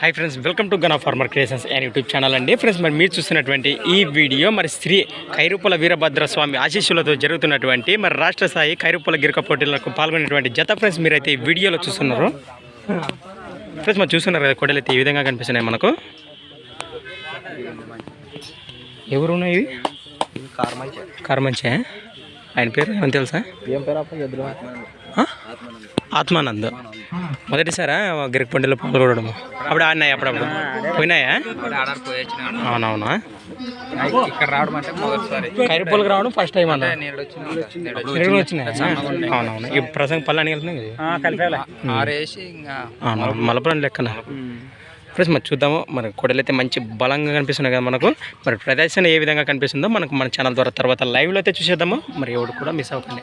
Hi friends welcome to gun farmer creations and YouTube channel అండి. Friends మరి మీరు చూస్తున్నటువంటి ఈ వీడియో మరి శ్రీ కైరుపుల వీరభద్ర స్వామి ఆశీస్సులతో జరుగుతున్నటువంటి మరి రాష్ట్ర స్థాయి కైరుపుల గిరక పోటీలకు పాల్గొనేటువంటి జత ఫ్రెండ్స్ మీరైతే ఈ వీడియోలో చూస్తున్నారు. ఫ్రెండ్స్ మరి చూస్తున్నారు కదా కొడలు అయితే ఈ విధంగా కనిపిస్తున్నాయి మనకు. ఎవరు ఉన్నాయి ఇవి? కార్మంచే. ఆయన పేరు ఏమని తెలుసా? ఏం పేరు? ఆత్మానంద్. మొదటిసారా గిరికపండిలో పాల్గొనడం? అప్పుడు ఆడినాయి అప్పుడప్పుడు? పోయినాయా? అవునవునా? ఇక్కడ రావడం ఫస్ట్ టైం అన్న నేడు వచ్చినాయా? అవునవును. ఈ ప్రసంగం పళ్ళు వెళ్తున్నాయి కదా? ఆరేసి ఇంకా అవును? మలపురం లెక్కన? ఫ్రెండ్స్ మరి చూద్దాము. మరి కొడలైతే మంచి బలంగా కనిపిస్తున్నాయి కదా మనకు. మరి ప్రదర్శన ఏ విధంగా కనిపిస్తుందో మనకు మన ఛానల్ ద్వారా తర్వాత లైవ్లో అయితే చూసేద్దాము. మరి ఎవరు కూడా మిస్ అవ్వకండి.